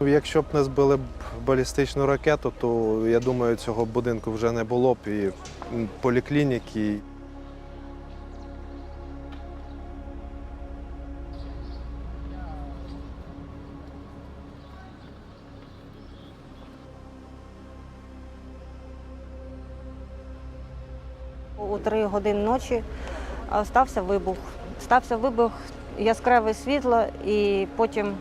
Якщо б не збили балістичну ракету, то я думаю, цього будинку вже не було б і поліклініки. У три години ночі стався вибух. Стався вибух, яскраве світло, і потім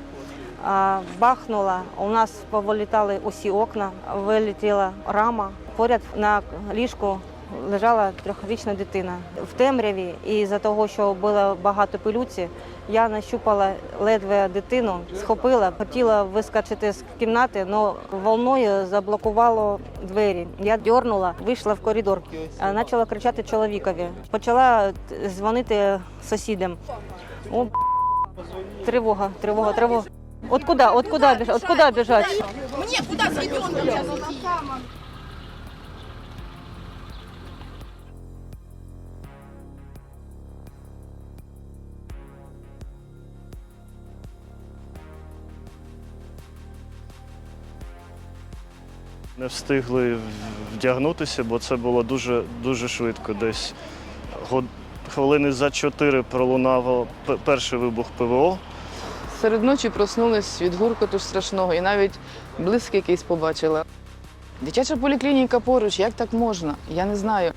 бахнуло. У нас повилітали усі окна, вилетіла рама. Поряд на ліжку лежала трьохрічна дитина. В темряві, і за того, що було багато пилюці, я нащупала ледве дитину, схопила, хотіла вискочити з кімнати, але волною заблокувало двері. Я дьорнула, вийшла в коридор, почала кричати чоловікові. Почала дзвонити сусідам. О, тривога, тривога, тривога. От куди, от куди біжать? От куди біжать? Мне куда с ребенком? Не встигли вдягнутися, бо це було дуже, дуже швидко. Десь хвилини за чотири пролунав перший вибух ПВО. Серед ночі проснулись від гуркоту страшного і навіть близький якийсь побачила. Дитяча поліклініка поруч, як так можна? Я не знаю.